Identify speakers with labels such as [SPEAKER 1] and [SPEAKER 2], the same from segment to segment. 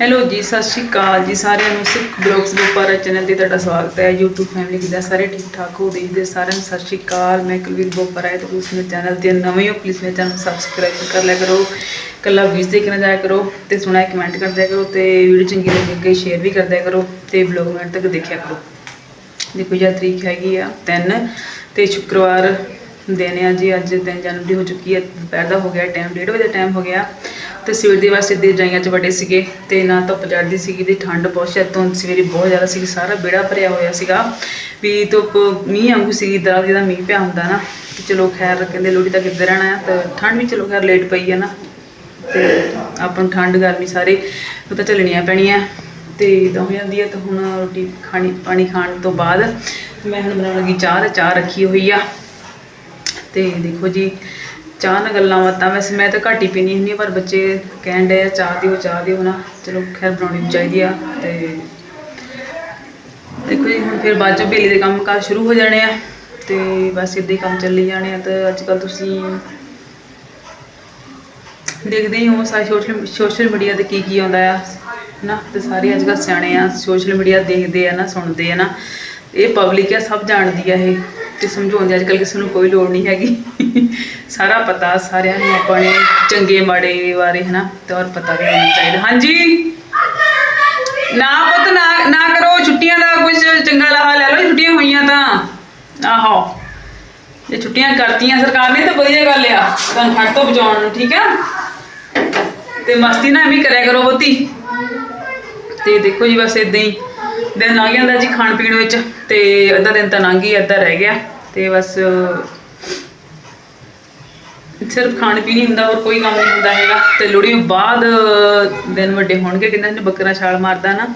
[SPEAKER 1] Hello ਜੀ, ਸਤਿ ਸ਼੍ਰੀ ਅਕਾਲ ਜੀ ਸਾਰਿਆਂ ਨੂੰ। ਸਿੱਖ ਬਲੌਗਸ ਬੁਪਾਰਾ ਚੈਨਲ ਤੇ ਤੁਹਾਡਾ ਸਵਾਗਤ ਹੈ। YouTube ਫੈਮਿਲੀ ਕਿਦਾਂ? ਸਾਰੇ ਠੀਕ ਠਾਕ ਹੋ? ਦੇਖਦੇ ਸਾਰਿਆਂ ਨੂੰ ਸਤਿ ਸ਼੍ਰੀ ਅਕਾਲ। ਮੈਂ ਕੁਲਵੀਰ ਬੁਪਾਰਾ ਹੈ ਤੇ ਤੁਸੀਂ ਮੇਰੇ ਚੈਨਲ ਤੇ ਨਵੇਂ ਹੋ ਪਲੀਜ਼ ਮੇਰੇ ਚੈਨਲ ਨੂੰ ਸਬਸਕ੍ਰਾਈਬ ਕਰ ਲਿਆ ਕਰੋ। ਕੱਲਾ ਵੀਡੀਓ ਦੇਖਣਾ ਜਾਇਆ ਕਰੋ ਤੇ ਸੁਣਾ ਕਮੈਂਟ ਕਰ ਦਿਆ ਕਰੋ ਤੇ ਵੀਡੀਓ ਚੰਗੀ ਲੱਗੇ ਅੱਗੇ ਸ਼ੇਅਰ ਵੀ ਕਰ ਦਿਆ ਕਰੋ ਤੇ ਬਲੌਗ ਮਿੰਟ ਤੱਕ ਦੇਖਿਆ ਕਰੋ। ਦੇਖੋ ਜੀ ਤਰੀਕ ਹੈਗੀ ਆ 3 ਤੇ ਸ਼ੁੱਕਰਵਾਰ ਦਿਨ ਆ ਜੀ। ਅੱਜ 3 ਜਨਵਰੀ ਹੋ ਚੁੱਕੀ ਹੈ ਦੁਪਹਿਰ ਦਾ ਹੋ ਗਿਆ ਟਾਈਮ 1:30 ਵਜੇ ਟਾਈਮ ਹੋ ਗਿਆ। ਤੇ ਸਵੇਰ ਦੇ ਵਾਸਤੇ ਦੇ ਜਾਈਆਂ ਚ ਵੱਡੇ ਸੀਗੇ ਤੇ ਨਾ ਧੁੱਪ ਚੜ੍ਹਦੀ ਸੀਗੀ ਤੇ ਠੰਡ ਬਹੁਤ ਸ਼ਾਇਦ ਤੋਂ ਸਵੇਰੇ ਬਹੁਤ ਜ਼ਿਆਦਾ ਸੀ, ਸਾਰਾ ਬੇੜਾ ਭਰਿਆ ਹੋਇਆ ਸੀਗਾ। ਵੀ ਧੁੱਪ, ਮੀਂਹ ਵਾਂਗੂ ਸੀਗੀ ਦਰਾ ਜਿਹਦਾ ਮੀਂਹ ਪਿਆ ਹੁੰਦਾ ਨਾ, ਤੇ ਚਲੋ ਖੈਰ ਕਹਿੰਦੇ ਲੋਹੜੀ ਤੱਕ ਕਿੱਧਰ ਰਹਿਣਾ ਆ, ਤੇ ਠੰਡ ਵੀ ਚਲੋ ਖੈਰ ਲੇਟ ਪਈ ਆ ਨਾ, ਤੇ ਆਪਾਂ ਨੂੰ ਠੰਡ ਗਰਮੀ ਸਾਰੇ ਉਹ ਤਾਂ ਝੱਲਣੀਆਂ ਪੈਣੀਆਂ। ਤੇ ਇਦਾਂ ਹੋ ਜਾਂਦੀ ਹੈ ਤਾਂ ਹੁਣ ਰੋਟੀ ਖਾਣੀ, ਪਾਣੀ ਖਾਣ ਤੋਂ ਬਾਅਦ ਮੈਂ ਹੁਣ ਬਣਾਉਣ ਲੱਗੀ ਚਾਹ, ਤੇ ਚਾਹ ਰੱਖੀ ਹੋਈ ਆ। ਤੇ ਦੇਖੋ ਜੀ ਚਾਹ ਨਾਲ ਗੱਲਾਂ ਬਾਤਾਂ, ਵੈਸੇ ਮੈਂ ਤਾਂ ਘੱਟ ਹੀ ਪੀਣੀ ਹੁੰਦੀ ਹਾਂ, ਪਰ ਬੱਚੇ ਕਹਿਣ ਡਏ ਆ, ਚਾਹ ਦਿਓ ਚਾਹ ਦਿਓ ਨਾ। ਚਲੋ, ਖੈਰ, ਬਣਾਉਣੀ ਵੀ ਚਾਹੀਦੀ ਆ, ਤੇ ਦੇਖੋ ਜੀ, ਹੁਣ ਫਿਰ ਬਾਅਦ ਚੋਂ ਬੇਲੀ ਦੇ ਕੰਮ ਕਾਰ ਸ਼ੁਰੂ ਹੋ ਜਾਣੇ ਆ, ਤੇ ਬਸ ਇਦਾਂ ਹੀ ਕੰਮ ਚੱਲੀ ਜਾਣੇ ਆ, ਤੇ ਅੱਜ ਕੱਲ ਤੁਸੀਂ ਦੇਖਦੇ ਹੀ ਹੋ, ਸਾਰੇ ਸੋਸ਼ਲ ਸੋਸ਼ਲ ਮੀਡੀਆ ਤੇ ਕੀ ਕੀ ਆਉਂਦਾ ਆ ਨਾ ਤੇ ਸਾਰੇ ਅੱਜ ਕੱਲ੍ਹ ਸਿਆਣੇ ਆ ਸੋਸ਼ਲ ਮੀਡੀਆ ਦੇਖਦੇ ਆ ਨਾ, ਸੁਣਦੇ ਆ ਨਾ। ਇਹ ਪਬਲਿਕ ਆ, ਸਭ ਜਾਣਦੀ ਆ ਇਹ। ਤੇ ਸਮਝਾਉਣ ਦੀ ਅੱਜ ਕੱਲ੍ਹ ਕਿਸੇ ਨੂੰ ਕੋਈ ਲੋੜ ਨਹੀਂ ਹੈਗੀ। ਸਾਰਾ ਪਤਾ, ਸਾਰਿਆਂ ਨੂੰ ਆਪਣੇ ਚੰਗੇ, ਮਾੜੇ ਬਾਰੇ, ਹਨਾ, ਤੇ ਪਤਾ ਵੀ ਹੋਣਾ ਚਾਹੀਦਾ। ਹਾਂਜੀ? ਨਾ ਪੁੱਤ, ਨਾ ਨਾ ਕਰੋ, ਛੁੱਟੀਆਂ ਦਾ ਕੁਝ ਚੰਗਾ ਲਾਹਾ ਲੈ ਲਓ, ਛੁੱਟੀਆਂ ਹੋਈਆਂ ਤਾਂ। ਆਹੋ। ਜੇ ਛੁੱਟੀਆਂ ਕਰਤੀਆਂ ਸਰਕਾਰ ਨੇ, ਤਾਂ ਵਧੀਆ ਗੱਲ ਆ। ਤੁਹਾਨੂੰ ਠੰਡ ਤੋਂ ਬਚਾਉਣ ਨੂੰ, ਠੀਕ ਆ? ਤੇ ਮਸਤੀ ਨਾ ਵੀ ਕਰਿਆ ਕਰੋ ਬਹੁਤੀ। ਤੇ ਦੇਖੋ ਜੀ, ਬਸ ਇਦਾਂ ਹੀ। ਦਿਨ ਲੰਘ ਜਾਂਦਾ ਜੀ ਖਾਣ ਪੀਣ ਵਿੱਚ ਤੇ ਅੱਧਾ ਦਿਨ ਤਾਂ ਲੰਘ ਹੀ ਅੱਧਾ ਰਹਿ ਗਿਆ ਤੇ ਬਸ, ਸਿਰਫ ਖਾਣ ਪੀਣ ਹੀ ਹੁੰਦਾ, ਹੋਰ ਕੋਈ ਕੰਮ ਨਹੀਂ ਹੁੰਦਾ ਹੈਗਾ। ਤੇ ਲੋਹੜੀ ਬਾਅਦ, ਦਿਨ ਵੱਡੇ ਹੋਣਗੇ ਕਿੰਨਾ ਨੇ ਬੱਕਰਾ ਛਾਲ ਮਾਰਦਾ ਨਾ।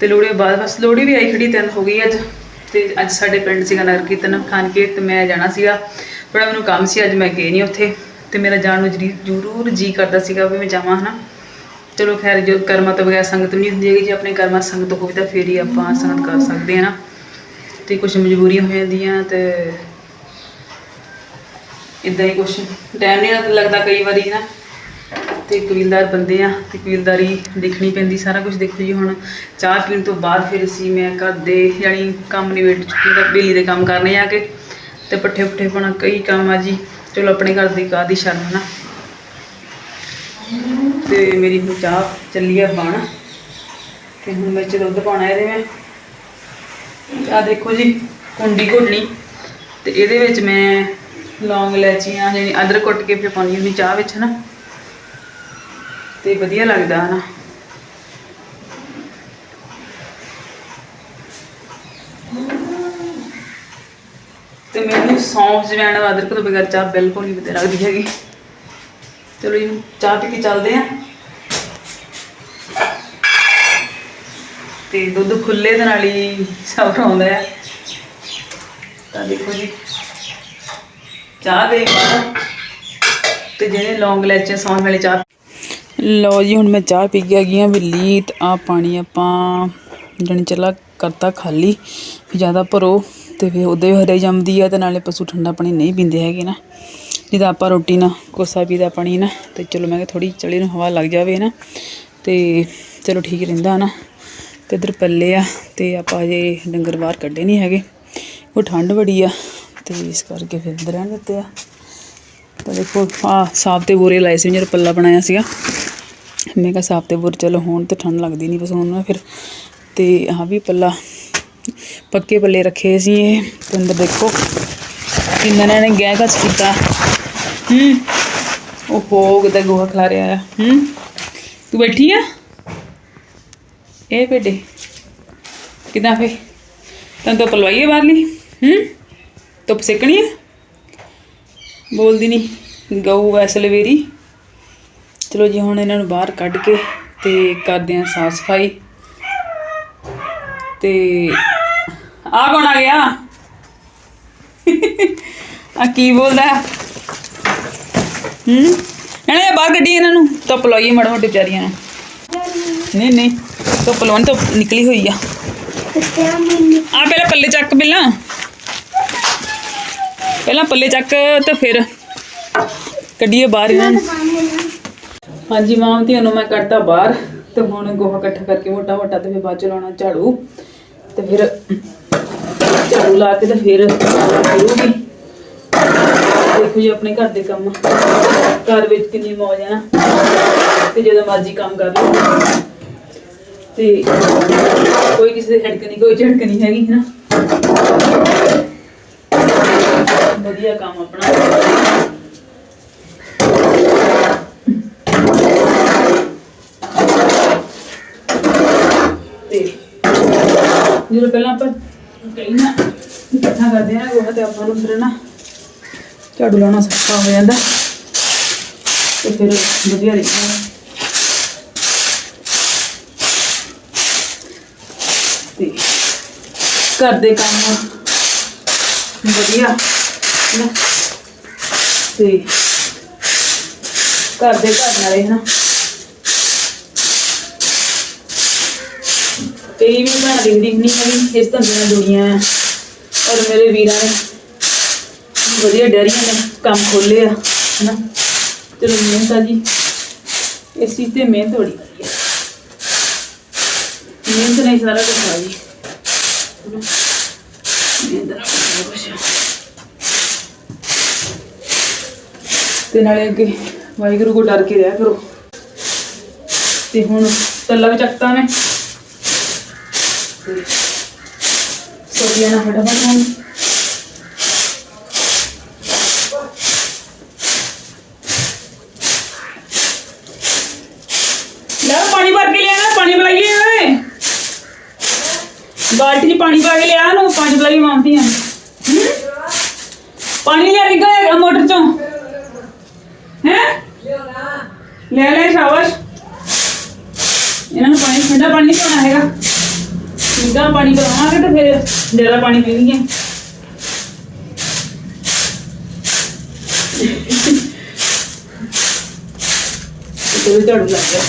[SPEAKER 1] ਤੇ ਲੋਹੜੀ ਬਾਅਦ, ਬਸ ਲੋਹੜੀ ਵੀ ਆਈ ਖੜੀ, ਤਿੰਨ ਹੋ ਗਈ ਅੱਜ। ਤੇ ਅੱਜ ਸਾਡੇ ਪਿੰਡ ਸੀਗਾ ਨਗਰ ਕੀਰਤਨ ਖਾਨ ਕੇ, ਤੇ ਮੈਂ ਜਾਣਾ ਸੀਗਾ। ਬੜਾ ਮੈਨੂੰ ਕੰਮ ਸੀ, ਅੱਜ ਮੈਂ ਗਈ ਨਹੀਂ ਉੱਥੇ। ਤੇ ਮੇਰਾ ਜਾਣ ਨੂੰ ਜ਼ਰੂਰ ਜੀ ਕਰਦਾ ਸੀਗਾ ਵੀ ਮੈਂ ਜਾਵਾਂ, ਹਨਾ। ਚਲੋ ਖੈਰ, ਜੋ ਕਰਮਾਂ ਤੋਂ ਬਗੈਰ ਸੰਗਤ ਨਹੀਂ ਹੁੰਦੀ ਹੈਗੀ ਜੇ, ਆਪਣੇ ਕਰਮਾਂ ਸੰਗਤ ਹੋਵੇ ਤਾਂ ਫੇਰ ਹੀ ਆਪਾਂ ਸੰਗਤ ਕਰ ਸਕਦੇ ਹਾਂ ਨਾ। ਤੇ ਕੁਝ ਮਜਬੂਰੀਆਂ ਹੋ ਜਾਂਦੀਆਂ ਤੇ ਇਦਾਂ ਹੀ ਕੁਝ ਟਾਈਮ ਨਹੀਂ ਲੱਗਦਾ ਕਈ ਵਾਰੀ ਨਾ। ਤੇ ਕਬੀਲਦਾਰ ਬੰਦੇ ਆ, ਤੇ ਕਬੀਲਦਾਰੀ ਦੇਖਣੀ ਪੈਂਦੀ, ਸਾਰਾ ਕੁਝ ਦੇਖੋ ਜੀ ਹੁਣ। ਚਾਹ ਪੀਣ ਤੋਂ ਬਾਅਦ ਫਿਰ ਅਸੀਂ ਮੈਂ ਘਰ ਦੇ ਯਾਨੀ ਕੰਮ ਨਿਬੇੜ ਚੁੱਕੀ ਦਾ ਬੇਲੀ ਦੇ ਕੰਮ ਕਰਨੇ ਆ ਕੇ। ਤੇ ਪੱਠੇ ਪੁੱਠੇ ਪਾਉਣਾ ਕਈ ਕੰਮ ਆ ਜੀ। ਚਲੋ ਆਪਣੇ ਘਰ ਦੀ ਕਾਦੀ ਸ਼ਰਮ ਨਾ। ਤੇ ਮੇਰੀ ਹੁਣ ਚਾਹ ਚੱਲੀ ਆ ਬਣ ਤੇ ਹੁਣ ਮੈਂ ਦੁੱਧ ਪਾਉਣਾ ਇਹਦੇ ਮੈਂ ਆ ਦੇਖੋ ਜੀ, ਕੁੰਡੀ ਘੋਟਣੀ। ਤੇ ਇਹਦੇ ਵਿੱਚ ਮੈਂ ਲੌਂਗ ਇਲਾਚੀਆਂ ਜਿਹੜੀ ਅਦਰਕ ਕੁੱਟ ਕੇ ਫਿਰ ਪਾਉਣੀ ਹੁੰਦੀ ਚਾਹ ਵਿੱਚ ਨਾ ਤੇ ਵਧੀਆ ਲੱਗਦਾ ਨਾ ਤੇ ਮੈਨੂੰ ਸੌਂਫ ਜਵੈਣ ਅਦਰਕ ਤੋਂ ਬਗੈਰ ਚਾਹ ਬਿਲਕੁਲ ਨਹੀਂ ਵਧੀਆ ਲੱਗਦੀ ਹੈਗੀ। ਚਲੋ ਜੀ, ਚਾਹ ਪੀ ਕੇ ਚੱਲਦੇ ਆਂ ਤੇ ਦੁੱਧ ਖੁੱਲੇ ਦੇ ਨਾਲ ਹੀ ਸਭ ਆਉਂਦਾ ਹੈ। ਤਾਂ ਦੇਖੋ ਜੀ, ਚਾਹ ਦੇ ਬਾਅਦ ਤੇ ਜਿਹੜੇ ਲੌਂਗ ਲੈਚੇ ਸੌਣ ਵਾਲੀ ਚਾਹ ਲਓ ਜੀ, ਹੁਣ ਮੈਂ ਚਾਹ ਪੀ ਕੇ ਆ ਗਈ ਆ ਬਿੱਲੀ ਤੇ ਆ ਪਾਣੀ ਆਪਾਂ, ਜਣੀ ਚਲਾ ਕਰਤਾ ਖਾਲੀ ਜ਼ਿਆਦਾ ਭਰੋ। ਤੇ ਫਿਰ ਉਹਦੇ ਹਰੇ ਜੰਮਦੀ ਆ ਤੇ ਨਾਲੇ ਪਸ਼ੂ ਠੰਡਾ ਪਾਣੀ ਨਹੀਂ ਪੀਂਦੇ ਹੈਗੇ ਨਾ। ਜਿੱਦਾਂ ਆਪਾਂ ਰੋਟੀ ਨਾ, ਕੋਸਾ ਪੀਦਾ ਪਾਣੀ ਨਾ, ਤੇ ਚਲੋ ਮੈਂ ਕਿਹਾ ਥੋੜੀ ਚਲੀ ਨੂੰ ਹਵਾ ਲੱਗ ਜਾਵੇ ਨਾ, ਤੇ ਚਲੋ ਠੀਕ ਰਹਿੰਦਾ ਨਾ। ਤੇ ਇਧਰ ਪੱਲੇ ਆ ਤੇ ਆਪਾਂ ਜੇ ਡੰਗਰ ਬਾਹਰ ਕੱਢੇ ਨਹੀਂ ਹੈਗੇ। ਉਹ ਠੰਡ ਬੜੀ ਆ ਤੇ ਇਸ ਕਰਕੇ ਫਿਰ ਅੰਦਰ ਰਹਿਣ ਦਿੱਤੇ ਆ। ਤਾਂ ਦੇਖੋ, ਆ ਸਾਫ਼ ਤੇ ਬੋਰੇ ਲਾਏ ਸੀ ਜਿਹੜਾ ਪੱਲਾ ਬਣਾਇਆ ਸੀਗਾ। ਮੈਂ ਕਿਹਾ ਸਾਫ਼ ਤੇ ਬੋਰ ਚਲੋ ਹੁਣ ਤੇ ਠੰਡ ਲੱਗਦੀ ਨਹੀਂ ਬਸ ਹੁਣ ਨਾ ਫਿਰ। ਤੇ ਆਹ ਵੀ ਪੱਲਾ ਪੱਕੇ ਪੱਲੇ ਰੱਖੇ ਸੀ ਇਹ, ਤੇ ਅੰਦਰ ਦੇਖੋ ਕਿੰਨਾ ਇਹਨਾਂ ਨੇ ਗਹਿ ਘਸ ਕੀਤਾ। ਹੂੰ, ਉਹ ਹੋ ਕਿਤੇ ਗੋਹਾ ਖਲਾ ਰਿਹਾ ਆ। ਹੂੰ, ਤੂੰ ਬੈਠੀ ਆ? ਇਹ ਬੇਟੇ, ਕਿਦਾਂ ਫੇ? ਤੈਨੂੰ ਤਾਂ ਪਲਵਾਈਏ ਬਾਹਰਲੀ? ਹੂੰ, ਧੁੱਪ ਸੇਕਣੀ ਹੈ ਬੋਲਦੀ ਨਹੀਂ ਗਊ ਐਸਲਵੇਰੀ ਚਲੋ ਜੀ, ਹੁਣ ਇਹਨਾਂ ਨੂੰ ਬਾਹਰ ਕੱਢ ਕੇ ਤੇ ਕਰਦੇ ਆ ਸਾਫ਼ ਸਫ਼ਾਈ। ਤੇ ਆ ਕੌਣ ਆ ਗਿਆ? ਆ ਕੀ ਬੋਲਦਾ? ਹੂੰ? ਇਹਨੇ ਬਾਹਰ ਕੱਢੀ ਇਹਨਾਂ ਨੂੰ। ਧੁੱਪ ਲਾਈਏ ਮੜ ਮੋਟੇ ਵਿਚਾਰੀਆਂ ਨੂੰ। ਨਹੀਂ ਨਹੀਂ। ਧੁੱਪ ਲਾਉਣ ਤੋਂ ਨਿਕਲੀ ਹੋਈ ਆ। ਆ ਪਹਿਲਾਂ ਪੱਲੇ ਚੱਕ ਪਹਿਲਾਂ। ਪਹਿਲਾਂ ਪੱਲੇ ਚੱਕ ਤੇ ਫਿਰ ਕੱਢੀਏ ਬਾਹਰ ਇਹਨਾਂ ਨੂੰ। ਹਾਂਜੀ ਮਾਂ ਧੀਆਂ ਨੂੰ ਮੈਂ ਕੱਢਤਾ ਬਾਹਰ ਤੇ ਹੁਣ ਗੋਹਾ ਇਕੱਠਾ ਕਰਕੇ ਮੋਟਾ ਮੋਟਾ ਤੇ ਫਿਰ ਬਾਅਦ ਚ ਲਾਉਣਾ ਝਾੜੂ। ਤੇ ਫਿਰ ਝਾੜੂ ਲਾ ਕੇ ਤੇ ਫਿਰ ਕਰੂਗੀ। ਦੇਖੋ ਜੀ ਆਪਣੇ ਘਰ ਦੇ ਕੰਮ। ਘਰ ਵਿੱਚ ਕਿੰਨੀ ਮੌਜ ਹੈ ਨਾ ਤੇ ਜਦੋਂ ਮਰਜ਼ੀ ਕੰਮ ਕਰ ਲਓ। ਤੇ ਕੋਈ ਕਿਸੇ ਦੇ ਹੜਕ ਨਹੀਂ ਕੋਈ ਝੜਕ ਨਹੀਂ ਹੈਗੀ ਹੈ ਨਾ। ਵਧੀਆ ਕੰਮ ਆਪਣਾ। ਜਦੋਂ ਪਹਿਲਾਂ ਆਪਾਂ ਕਹੀ ਨਾ ਇਕੱਠਾ ਕਰਦੇ ਆ, ਗੋਹਾ ਤੇ ਆਪਾਂ ਨੂੰ ਫਿਰ ਨਾ ਝਾੜੂ ਲਾਉਣਾ ਸੌਖਾ ਹੋ ਜਾਂਦਾ। ਤੇ ਫਿਰ ਵਧੀਆ ਰਹਿੰਦਾ। ਤੇ ਘਰ ਦੇ ਕੰਮ ਵਧੀਆ। ਤੇ ਘਰ ਦੇ ਘਰ ਨਾਲੇ ਨਾ ਕਈ ਵੀ ਮੈਂ ਦਿਖਦੀ ਨਹੀਂ ਹੈਗੀ ਇਸ ਧੰਦੇ ਨਾਲ ਜੁੜੀਆਂ ਆ। ਔਰ ਮੇਰੇ ਵੀਰਾਂ ਨੇ ਵਧੀਆ ਡੈਰੀਆਂ ਨੇ, ਕੰਮ ਖੋਲੇ ਆ, ਹਨਾ। ਚਲੋ ਮਿਹਨਤ ਆ ਜੀ। ਇਸ ਚੀਜ਼ ਤੇ ਮਿਹਨਤ ਬੜੀ ਕਰੀ ਮਿਹਨਤ ਨਹੀਂ ਸਾਰਾ ਕੁਝ ਆ ਜੀ। ਮਿਹਨਤ ਨਾਲ ਸਾਰਾ ਕੁਛ। ਤੇ ਨਾਲੇ ਅੱਗੇ ਵਾਹਿਗੁਰੂ ਕੋ ਡਰ ਕੇ ਰਿਹਾ ਕਰੋ। ਤੇ ਹੁਣ ਤੱਲਾ ਵੀ ਚੱਕਤਾ ਮੈਂ। ਤੇ ਸੋਫੀਆ ਨਾ ਫਟਾਫਟ ਹੁਣ ਲੈ ਪਾਣੀ ਭਰ ਕੇ ਲਿਆ ਨਾ ਪਾਣੀ ਬੁਲਾਈਏ ਓਏ ਬਾਲਟੀ 'ਚ ਪਾਣੀ ਪਾ ਕੇ ਲਿਆ ਨੂੰ ਪੰਜ ਬੁਲਾਈ ਮਾਮਦੀਆਂ ਪਾਣੀ ਲਿਆ ਕੇ ਗਏ ਮੋਟਰ ਚੋਂ ਹੈ ਲੈ ਲੈ ਸ਼ਾਬਾਸ਼ ਇਹਨਾਂ ਨੂੰ ਪਾਣੀ ਪਾਣੀ ਨਹੀਂ ਪੀਣਾ ਫਿਰ ਜ਼ਿਆਦਾ ਪਾਣੀ ਪੀਣਗੇ ਤੇ ਝਾੜੂ ਲੱਗ ਗਿਆ।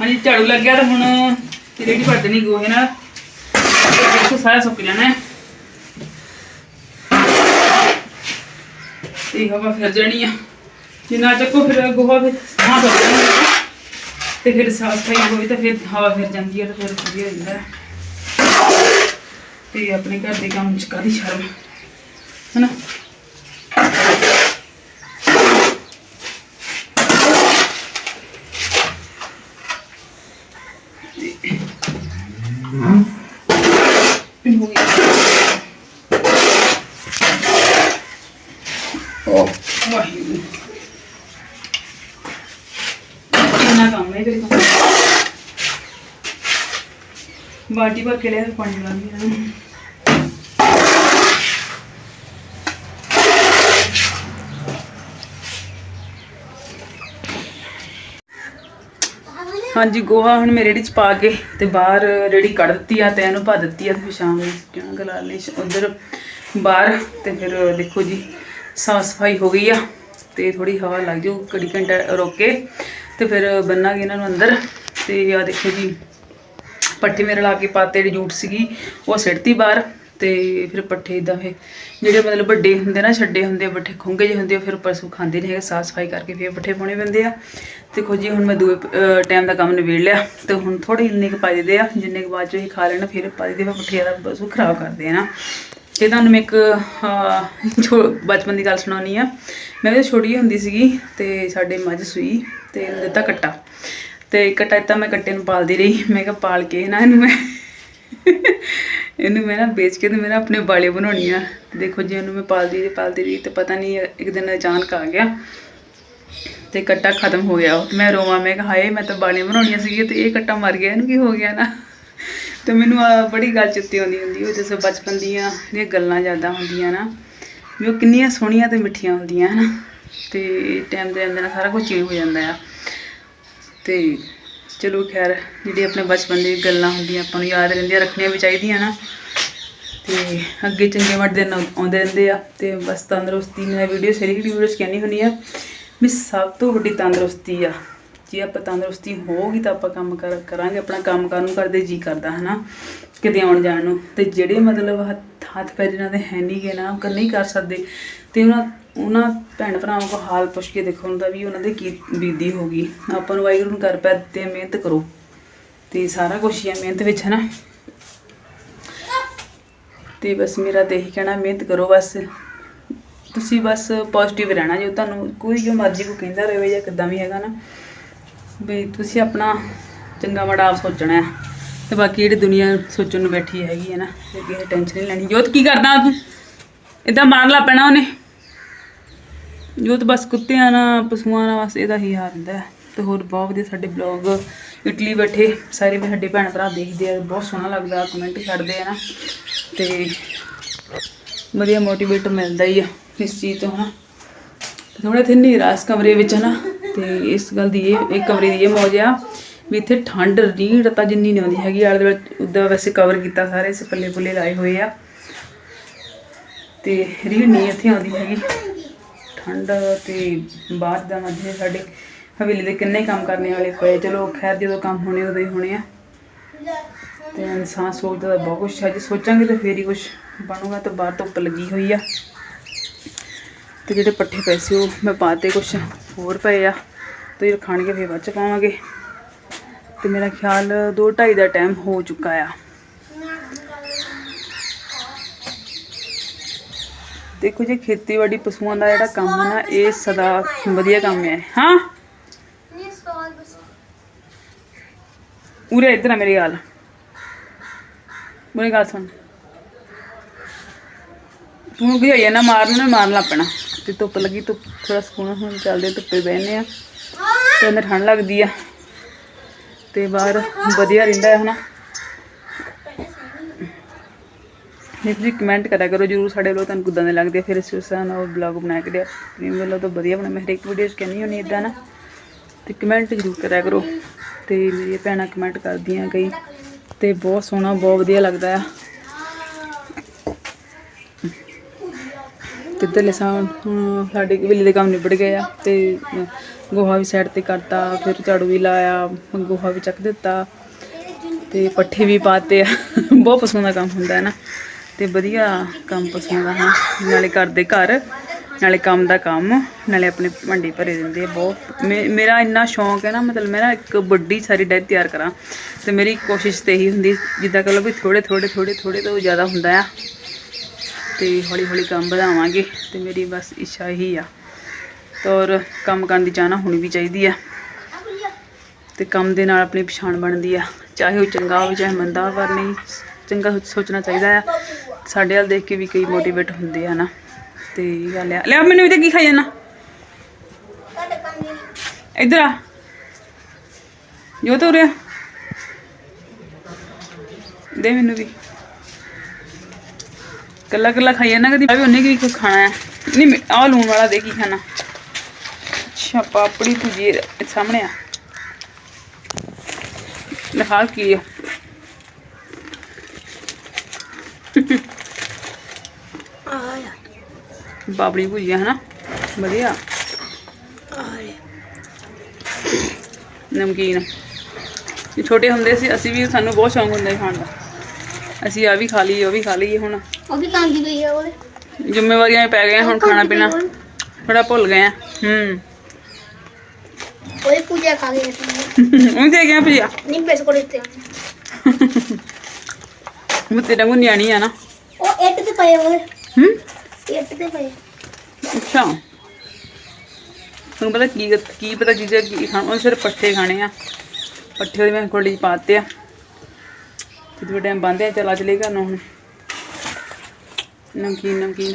[SPEAKER 1] ਹਾਂਜੀ, ਝਾੜੂ ਲੱਗ ਗਿਆ ਤਾਂ ਹੁਣ ਰੇਡੀ ਭਰ ਦੇਣੀ ਗੋਹੇ ਨਾਲ। ਦੇਖੋ ਸਾਰਾ ਸੁੱਕ ਜਾਣਾ ਹੈ। ਤੇ ਹਵਾ ਫਿਰ ਜਾਣੀ ਆ। ਜਿੰਨਾ ਚੱਕੋ ਫਿਰ ਗੋਹਾ ਫਿਰ ਸਾਹ ਭਰ ਜਾਣਾ। ਤੇ ਫਿਰ ਸਾਫ਼ ਸਫ਼ਾਈ ਹੋਈ ਤਾਂ ਫਿਰ ਹਵਾ ਫਿਰ ਜਾਂਦੀ ਹੈ ਤਾਂ ਫਿਰ ਵਧੀਆ ਰਹਿੰਦਾ ਤੇ ਆਪਣੇ ਘਰ ਦੇ ਕੰਮ ਚ ਕਾਦੀ ਸ਼ਰਮ, ਹਨਾ? ਹੋ ਗਿਆ ਉਹ ਵਾਹਿਗੁਰੂ ਕਿੰਨਾ ਕੋਲ ਬਾਟੀ ਭਰ ਕੇ ਲਿਆ ਪਾਣੀ ਲਾਉਂਦੀ ਹਾਂ ਹਾਂਜੀ, ਗੋਹਾ ਹੁਣ ਮੈਂ ਰੇੜੀ ਚ ਪਾ ਕੇ ਤੇ ਬਾਹਰ ਰੇੜੀ ਕੱਢ ਦਿੱਤੀ ਆ ਤੇ ਇਹਨੂੰ ਪਾ ਦਿੱਤੀ ਆ ਤੇ ਫਿਰ ਸ਼ਾਮ ਨੂੰ ਕਿਉਂ ਗਲਾ ਲਈ ਉਧਰ ਬਾਹਰ ਤੇ ਫਿਰ ਦੇਖੋ ਜੀ, ਸਾਫ਼ ਸਫ਼ਾਈ ਹੋ ਗਈ ਆ ਤੇ ਥੋੜੀ ਹਵਾ ਲੱਗ ਜਾਊ ਕੜੀ ਘੰਟਾ ਰੋਕੇ ਤੇ ਫਿਰ ਬੰਨਾਂਗੇ ਇਹਨਾਂ ਨੂੰ ਅੰਦਰ। ਤੇ ਆ ਦੇਖੋ ਜੀ ਪੱਠੇ ਮੇਰੇ ਲਾ ਕੇ ਪਾਤੇ ਜਿਹੜੀ ਜੂਟ ਸੀਗੀ ਉਹ ਸਿੱਟਤੀ ਬਾਹਰ। ਤੇ ਫਿਰ ਪੱਠੇ ਇਦਾਂ ਫੇ ਜਿਹੜੇ ਮਤਲਬ ਵੱਡੇ ਹੁੰਦੇ ਨਾ ਛੱਡੇ ਹੁੰਦੇ ਆ, ਪੱਠੇ ਖੁੰਗੇ ਜਿਹੇ ਹੁੰਦੇ ਆ, ਫਿਰ ਪਸ਼ੂ ਖਾਂਦੇ ਨਹੀਂ ਹੈਗੇ ਸਾਫ਼ ਸਫ਼ਾਈ ਕਰਕੇ ਫਿਰ ਪੱਠੇ ਪਾਉਣੇ ਪੈਂਦੇ ਆ। ਦੇਖੋ ਜੀ ਹੁਣ ਮੈਂ ਦੂਏ ਟਾਈਮ ਦਾ ਕੰਮ ਨਿਬੇੜ ਲਿਆ। ਤੇ ਹੁਣ ਥੋੜੇ ਇੰਨੇ ਕੁ ਪਾ ਦਿੰਦੇ ਆ ਜਿੰਨੇ ਕੁ ਬਾਅਦ ਚੋਂ ਹੀ ਖਾ ਲੈਣਾ ਫਿਰ ਪਾ ਦਿੰਦੇ ਫਿਰ ਪੱਠੇ ਦਾ ਪਸ਼ੂ ਖਰਾਬ ਕਰਦੇ ਆ ਨਾ। ਇਹ ਤੁਹਾਨੂੰ ਮੈਂ ਇੱਕ ਛੋ ਬਚਪਨ ਦੀ ਗੱਲ ਸੁਣਾਉਣੀ ਆ ਮੈਂ ਵੀ ਛੋਟੀ ਹੁੰਦੀ ਸੀਗੀ ਤੇ ਸਾਡੇ ਮੱਝ ਸੂਈ। ਤੇ ਦਿੱਤਾ ਕੱਟਾ। ਤੇ ਕੱਟਾ ਦਿੱਤਾ ਮੈਂ ਕੱਟੇ ਨੂੰ ਪਾਲਦੀ ਰਹੀ। ਮੈਂ ਕਿਹਾ ਪਾਲ ਕੇ ਨਾ ਇਹਨੂੰ ਮੈਂ ਇਹਨੂੰ ਮੈਂ ਨਾ ਵੇਚ ਕੇ ਤੇ ਮੈਂ ਨਾ ਆਪਣੇ ਵਾਲੇ ਬਣਾਉਣੀ ਆ। ਦੇਖੋ ਜੇ, ਇਹਨੂੰ ਮੈਂ ਪਾਲਦੀ ਰਹੀ ਪਾਲਦੀ ਰਹੀ ਤੇ ਪਤਾ ਨਹੀਂ, ਇੱਕ ਦਿਨ ਅਚਾਨਕ ਆ ਗਿਆ ਤੇ ਕੱਟਾ ਖਤਮ ਹੋ ਗਿਆ। ਉਹ ਮੈਂ ਰੋਵਾਂ, ਮੈਂ ਕਿਹਾ ਹਾਏ, ਮੈਂ ਤਾਂ ਬਾਲੇ ਬਣਾਉਣੀਆਂ ਸੀਗੀਆਂ ਤੇ ਇਹ ਕੱਟਾ ਮਰ ਗਿਆ, ਇਹਨੂੰ ਕੀ ਹੋ ਗਿਆ ਨਾ? ਤੇ ਮੈਨੂੰ ਬੜੀ ਗੱਲ ਚਿੱਤੀ ਆਉਂਦੀ ਹੁੰਦੀ ਉਹ ਜਿਸ ਬਚਪਨ ਦੀਆਂ ਜਿਹੜੀਆਂ ਗੱਲਾਂ ਯਾਦਾਂ ਹੁੰਦੀਆਂ ਨਾ, ਵੀ ਉਹ ਕਿੰਨੀਆਂ ਸੋਹਣੀਆਂ ਤੇ ਮਿੱਠੀਆਂ ਹੁੰਦੀਆਂ ਹਨਾ ਤੇ ਟਾਈਮ ਦੇ ਅੰਦਰ ਸਾਰਾ ਕੁਝ ਚੇਂਜ ਹੋ ਜਾਂਦਾ ਆ। ਤੇ ਚਲੋ ਖੈਰ, ਜਿਹੜੀ ਆਪਣੇ ਬਚਪਨ ਦੀ ਗੱਲਾਂ ਹੁੰਦੀਆਂ, ਆਪਾਂ ਨੂੰ ਯਾਦ ਰਹਿੰਦੀਆਂ, ਰੱਖਣੀਆਂ ਵੀ ਚਾਹੀਦੀਆਂ ਨਾ। ਤੇ ਅੱਗੇ ਚੰਗੇ ਮੜ ਦਿਨ ਆਉਂਦੇ ਰਹਿੰਦੇ ਆ। ਤੇ ਬਸ ਤੰਦਰੁਸਤੀ, ਮੈਂ ਵੀਡੀਓ ਸਾਰੀ ਵੀਡੀਓ ਚ ਕਹਿੰਦੀ ਹੁੰਦੀ ਆ ਵੀ ਸਭ ਤੋਂ ਵੱਡੀ ਤੰਦਰੁਸਤੀ ਆ। ਜੇ ਆਪਾਂ ਤੰਦਰੁਸਤੀ ਹੋਊਗੀ ਤਾਂ ਆਪਾਂ ਕੰਮ ਕਰ, ਕਰਾਂਗੇ, ਆਪਣਾ ਕੰਮ ਕਰਨ ਨੂੰ ਕਰਦੇ ਜੀ ਕਰਦਾ, ਹਨਾ। ਕਿਤੇ ਆਉਣ ਜਾਣ ਨੂੰ। ਤੇ ਜਿਹੜੇ ਮਤਲਬ ਹੱਥ ਹੱਥ ਪੈਰ ਜਿਹਨਾਂ ਦੇ ਹੈ ਨਹੀਂਗੇ ਨਾ, ਉਹ ਨਹੀਂ ਕਰ ਸਕਦੇ। ਤੇ ਉਹਨਾਂ ਉਹਨਾਂ ਭੈਣ ਭਰਾਵਾਂ ਕੋ ਹਾਲ ਪੁੱਛ ਕੇ ਦੇਖੋ ਹੁੰਦਾ ਵੀ ਉਹਨਾਂ ਦੇ ਕੀ ਬੀਤੀ ਹੋਗੀ ਆਪਾਂ ਨੂੰ ਵਾਹਿਗੁਰੂ ਨੂੰ ਕਰ ਪੈ ਦਿੱਤੇ ਮਿਹਨਤ ਕਰੋ। ਤੇ ਸਾਰਾ ਕੁਝ ਹੀ ਆ ਮਿਹਨਤ ਵਿੱਚ ਹੈ ਨਾ ਤੇ ਬਸ ਮੇਰਾ ਤੇ ਇਹੀ ਕਹਿਣਾ, ਮਿਹਨਤ ਕਰੋ ਬਸ। ਤੁਸੀਂ ਬਸ ਪੋਜ਼ਿਟਿਵ ਰਹਿਣਾ ਜੋ ਤੁਹਾਨੂੰ ਕੋਈ ਜੋ ਮਰਜ਼ੀ ਕੋ ਕਹਿੰਦਾ ਰਹੇ ਜਾਂ ਕਿੱਦਾਂ ਵੀ ਹੈਗਾ ਨਾ। ਵੀ ਤੁਸੀਂ ਆਪਣਾ ਚੰਗਾ ਮਾੜਾ ਆਪ ਸੋਚਣਾ ਹੈ। ਤੇ ਬਾਕੀ ਜਿਹੜੀ ਦੁਨੀਆ ਸੋਚਣ ਨੂੰ ਬੈਠੀ ਹੈਗੀ ਹੈ ਨਾ ਤੇ ਕਿਸੇ ਟੈਨਸ਼ਨ ਨਹੀਂ ਲੈਣੀ। ਜੋਤ, ਕੀ ਕਰਦਾ ਤੂੰ? ਇਦਾਂ ਮਾਰਨ ਲਾ ਪੈਣਾ ਉਹਨੇ? ਜੋ ਤਾਂ ਬਸ ਕੁੱਤਿਆਂ ਨਾਲ, ਪਸ਼ੂਆਂ ਨਾਲ ਬਸ ਇਹਦਾ ਹੀ ਹਾਲ ਹੁੰਦਾ ਹੈ। ਤੇ ਹੋਰ ਬਹੁਤ ਵਧੀਆ ਸਾਡੇ ਬਲੌਗ ਇਟਲੀ ਬੈਠੇ, ਸਾਰੇ ਵੀ ਸਾਡੇ ਭੈਣ ਭਰਾ ਦੇਖਦੇ ਆ, ਬਹੁਤ ਸੋਹਣਾ ਲੱਗਦਾ ਕਮੈਂਟ ਛੱਡਦੇ ਆ ਨਾ। ਤੇ ਵਧੀਆ ਮੋਟੀਵੇਟ ਮਿਲਦਾ ਹੀ ਆ ਇਸ ਚੀਜ਼ ਤੋਂ, ਹਨਾ। ਥੋੜਾ ਇੱਥੇ ਹਨੇਰਾ ਇਸ ਕਮਰੇ ਵਿੱਚ, ਹਨਾ। ਤੇ ਇਸ ਗੱਲ ਦੀ ਇਹ ਇਹ ਕਮਰੇ ਦੀ ਇਹ ਮੌਜ ਆ ਵੀ ਇੱਥੇ ਠੰਡ, ਰੀੜ ਤਾਂ ਜਿੰਨੀ ਨਹੀਂ ਆਉਂਦੀ ਹੈਗੀ, ਆਲੇ ਦੁਆਲੇ ਉਦਾਂ ਵੈਸੇ ਕਵਰ ਕੀਤਾ ਸਾਰੇ ਸੇ ਪੱਲੇ ਪੁੱਲੇ ਲਾਏ ਹੋਏ ਆ। ਤੇ ਰੀੜ ਨਹੀਂ ਇੱਥੇ ਆਉਂਦੀ ਹੈਗੀ। ਠੰਡ ਤੇ ਬਾਹਰ ਦਾ ਮੱਝੇ ਸਾਡੇ ਹਵੇਲੀ ਦੇ ਕਿੰਨੇ ਕੰਮ ਕਰਨੇ ਵਾਲੇ ਪਏ। ਚਲੋ ਖੈਰ ਜਦੋਂ ਕੰਮ ਹੋਣੇ ਉਦੋਂ ਹੀ ਹੋਣੇ ਆ। ਤੇ ਇਨਸਾਨ ਸੋਚਦਾ ਤਾਂ ਬਹੁਤ ਕੁਛ ਹੈ ਜੇ ਸੋਚਾਂਗੇ ਤਾਂ ਫੇਰ ਹੀ ਕੁਛ ਬਣੂਗਾ ਤਾਂ ਬਾਹਰ ਧੁੱਪ ਲੱਗੀ ਹੋਈ ਆ। ਤੇ ਜਿਹੜੇ ਪੱਠੇ ਪੈਸੇ ਉਹ ਮੈਂ ਪਾਤੇ ਕੁਛ ਹੋਰ ਪਏ ਆ। ਤੇ ਇਹ ਖਾਣਗੇ ਫੇਰ ਬਾਅਦ ਚ ਪਾਵਾਂਗੇ। ਤੇ ਮੇਰਾ ਖਿਆਲ 2:30 ਦਾ ਟਾਈਮ ਹੋ ਚੁੱਕਾ ਆ। ਦੇਖੋ ਜੀ, ਖੇਤੀਬਾੜੀ ਪਸ਼ੂਆਂ ਦਾ ਜਿਹੜਾ ਕੰਮ ਹੈ ਨਾ, ਇਹ ਸਦਾ ਵਧੀਆ ਕੰਮ ਹੈ। ਹਾਂ? ਉਰੇ, ਇੱਧਰ ਆ ਮੇਰੀ ਗੱਲ। ਮੇਰੀ ਗੱਲ ਸੁਣ। ਤੂੰ ਵੀ ਹੋਈ ਨਾ ਮਾਰਨ ਨਾ ਮਾਰਨ ਲੱਪਣਾ ਤੇ ਧੁੱਪ ਲੱਗੀ, ਧੁੱਪ ਥੋੜਾ ਸਕੂਨ ਹੁਣ ਚੱਲਦੇ ਧੁੱਪੇ ਬਹਿਨੇ ਆ। ਤੇ ਅੰਦਰ ਠੰਡ ਲੱਗਦੀ ਆ। ਤੇ ਬਾਹਰ ਵਧੀਆ ਰਹਿੰਦਾ ਹੈ, ਹਨਾ? ਜੇ ਤੁਸੀਂ ਕਮੈਂਟ ਕਰਿਆ ਕਰੋ, ਜਰੂਰ ਸਾਡੇ ਵੱਲੋਂ ਤੁਹਾਨੂੰ ਕਿੱਦਾਂ ਦੇ ਲੱਗਦੇ ਆ, ਫਿਰ ਇਸ ਹਿਸਾਬ ਨਾਲ ਬਲੌਗ ਬਣਾ ਕੇ ਦਿਆ। ਆਪਣੀ ਵੱਲੋਂ ਤਾਂ ਵਧੀਆ ਬਣਾ, ਮੈਂ ਹਰੇਕ ਵੀਡੀਓ 'ਚ ਕਹਿੰਦੀ ਹੁੰਦੀ ਇਦਾਂ ਨਾ। ਤੇ ਕਮੈਂਟ ਜਰੂਰ ਕਰਿਆ ਕਰੋ। ਤੇ ਮੇਰੀਆਂ ਭੈਣਾਂ ਕਮੈਂਟ ਕਰਦੀਆਂ ਕਈ ਤੇ ਬਹੁਤ ਸੋਹਣਾ, ਬਹੁਤ ਵਧੀਆ ਲੱਗਦਾ ਆ। ਕਿੱਧਰਲੇ ਸਾਂ ਸਾਡੇ ਵੇਲੇ ਦੇ ਕੰਮ ਨਿਬੜ ਗਏ ਆ, ਤੇ ਗੋਹਾ ਵੀ ਸਾਈਡ ਤੇ ਕਰਤਾ, ਫਿਰ ਝਾੜੂ ਵੀ ਲਾਇਆ, ਗੋਹਾ ਵੀ ਚੱਕ ਦਿੱਤਾ, ਤੇ ਪੱਠੇ ਵੀ ਪਾਤੇ ਆ। ਬਹੁਤ ਪਸੰਦ ਦਾ ਕੰਮ ਹੁੰਦਾ ਹੈ ਨਾ। ਤੇ ਵਧੀਆ ਕੰਮ ਪਸੰਦ ਦਾ ਹਾਂ। ਨਾਲੇ ਘਰ ਦੇ ਘਰ ਨਾਲੇ ਕੰਮ ਦਾ ਕੰਮ ਨਾਲੇ ਆਪਣੇ ਭਾਂਡੇ ਭਰੇ ਦਿੰਦੇ ਆ ਬਹੁਤ। ਮੇ- ਮੇਰਾ ਇੰਨਾ ਸ਼ੌਂਕ ਹੈ ਨਾ ਮਤਲਬ ਮੈਂ ਨਾ ਇੱਕ ਵੱਡੀ ਸਾਰੀ ਡੈਕ ਤਿਆਰ ਕਰਾਂ। ਤੇ ਮੇਰੀ ਕੋਸ਼ਿਸ਼ ਤੇ ਇਹੀ ਹੁੰਦੀ ਜਿੱਦਾਂ ਕਹ ਲਓ ਵੀ ਥੋੜੇ ਥੋੜੇ ਥੋੜੇ ਥੋੜੇ ਤੋਂ ਜ਼ਿਆਦਾ ਹੁੰਦਾ ਆ। ਤੇ ਹੌਲੀ ਹੌਲੀ ਕੰਮ ਵਧਾਵਾਂਗੇ ਤੇ ਮੇਰੀ ਬਸ ਇੱਛਾ ਇਹੀ ਆ। ਤੌਰ ਕੰਮ ਕਰਨ ਦੀ ਚਾਹਨਾ ਹੋਣੀ ਵੀ ਚਾਹੀਦੀ ਆ। ਤੇ ਕੰਮ ਦੇ ਨਾਲ ਆਪਣੀ ਪਛਾਣ ਬਣਦੀ ਆ ਚਾਹੇ ਉਹ ਚੰਗਾ ਹੋਵੇ ਚਾਹੇ ਮੰਦਾ ਹੋਵੇ, ਪਰ ਨਹੀਂ। ਚੰਗਾ ਸੋਚ- ਸੋਚਣਾ ਚਾਹੀਦਾ ਆ। ਸਾਡੇ ਵੱਲ ਦੇਖ ਕੇ ਵੀ ਕਈ ਮੋਟੀਵੇਟ ਹੁੰਦੇ ਆ ਨਾ। ਤੇ ਇਹ ਗੱਲ ਆ। ਲੈ ਮੈਨੂੰ ਵੀ ਤੇ ਕੀ ਖਾਈ ਜਾਣਾ ਇੱਧਰ ਆ। ਜੋ ਤੋ ਰਿਆ ਦੇ ਮੈਨੂੰ ਵੀ। ਕੱਲਾ ਕੱਲਾ ਖਾਈ ਜਾਣਾ ਕਦੀ। ਵੀ ਉਹਨੇ ਕੀ ਖਾਣਾ ਹੈ ਨਹੀਂ ਆ ਲੂਣ ਵਾਲਾ ਦੇ ਕੀ ਖਾਣਾ? ਅੱਛਾ, ਪਾਪੜੀ ਭੁਜੀ ਇਹ ਸਾਹਮਣੇ ਆ। ਲਿਖਾ ਕੀ ਆ। ਪਾਪੜੀ ਭੁਜੀ ਹਨਾ? ਵਧੀਆ। ਨਮਕੀਨ। ਇਹ ਛੋਟੇ ਹੁੰਦੇ ਸੀ ਅਸੀਂ ਵੀ ਸਾਨੂੰ ਬਹੁਤ ਸ਼ੌਂਕ ਹੁੰਦਾ ਸੀ ਖਾਣ ਦਾ। ਅਸੀਂ ਆ ਵੀ ਖਾ ਲਈ ਉਹ ਵੀ ਖਾ ਲਈ ਹੁਣ।
[SPEAKER 2] ਉਹ ਵੀ ਕਾਂਦੀ ਪਈ ਆ ਉਹਦੇ।
[SPEAKER 1] ਜ਼ਿੰਮੇਵਾਰੀਆਂ ਪੈ ਗਈਆਂ ਹੁਣ ਖਾਣਾ ਪੀਣਾ। ਥੋੜਾ ਭੁੱਲ ਗਏ ਆ। ਹੂੰ।
[SPEAKER 2] ਉਹਦੇ ਪੂਜਾ ਖਾ ਗਏ
[SPEAKER 1] ਉਹ ਤੇ ਗਿਆ ਭਜਿਆ।
[SPEAKER 2] ਨਹੀਂ ਬਿਸਕੁਟ ਦਿੱਤੇ
[SPEAKER 1] ਉਹ ਤੇਰਾ ਨਿਆਣੀ ਆ ਨਾ।
[SPEAKER 2] ਉਹ ਇੱਟ ਤੇ ਪਏ ਉਹਦੇ।
[SPEAKER 1] ਹੂੰ।
[SPEAKER 2] ਇੱਟ ਪਏ?
[SPEAKER 1] ਅੱਛਾ। ਤੁਹਾਨੂੰ ਪਤਾ ਕੀ ਕੀ ਪਤਾ ਚੀਜ਼ਾਂ ਕੀ ਖਾਣ, ਉਹ ਸਿਰਫ ਪੱਠੇ ਖਾਣੇ ਆ। ਪੱਠੇ ਉਹਦੇ ਮੈਂ ਕੋਲੀ ਪਾਤੇ ਆ। ਤੇ ਥੋੜੇ ਟਾਈਮ ਬੰਦੇ ਚਲਾ ਚਲੇ ਘਰ ਨੂੰ ਹੁਣ। ਨਮਕੀਨ ਨਮਕੀਨ।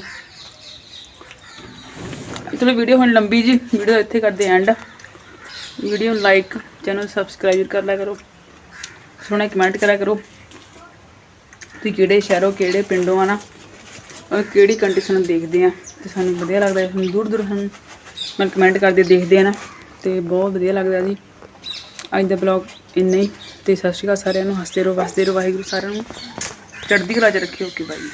[SPEAKER 1] ਚਲੋ ਵੀਡੀਓ ਹੁਣ ਲੰਬੀ ਜੀ, ਵੀਡੀਓ ਇੱਥੇ ਕਰਦੇ ਐਂਡ ਵੀਡੀਓ ਨੂੰ ਲਾਈਕ ਚੈਨਲ ਸਬਸਕ੍ਰਾਈਬ ਕਰ ਲਿਆ ਕਰੋ। ਸੋਹਣਾ ਕਮੈਂਟ ਕਰਿਆ ਕਰੋ। ਤੁਸੀਂ ਕਿਹੜੇ ਸ਼ਹਿਰੋਂ, ਕਿਹੜੇ ਪਿੰਡੋਂ ਆ ਨਾ? ਕਿਹੜੀ ਕੰਡੀਸ਼ਨ ਦੇਖਦੇ ਆ ਤੇ ਸਾਨੂੰ ਵਧੀਆ ਲੱਗਦਾ ਸਾਨੂੰ ਦੂਰ ਦੂਰ ਸਾਨੂੰ ਮਨ ਕਮੈਂਟ ਕਰਦੇ ਦੇਖਦੇ ਆ ਨਾ, ਤੇ ਬਹੁਤ ਵਧੀਆ ਲੱਗਦਾ ਜੀ। ਅੱਜ ਦਾ ਬਲੌਗ ਇੰਨਾ ਹੀ, ਤੇ ਸਤਿ ਸ਼੍ਰੀ ਅਕਾਲ ਸਾਰਿਆਂ ਨੂੰ, ਹੱਸਦੇ ਰਹੋ, ਵਸਦੇ ਰਹੋ, ਵਾਹਿਗੁਰੂ ਸਾਰਿਆਂ ਨੂੰ। ਚੜ੍ਹਦੀ ਕਲਾ ਚ ਰੱਖਿਓ ਓਕੇ ਬਾਈ।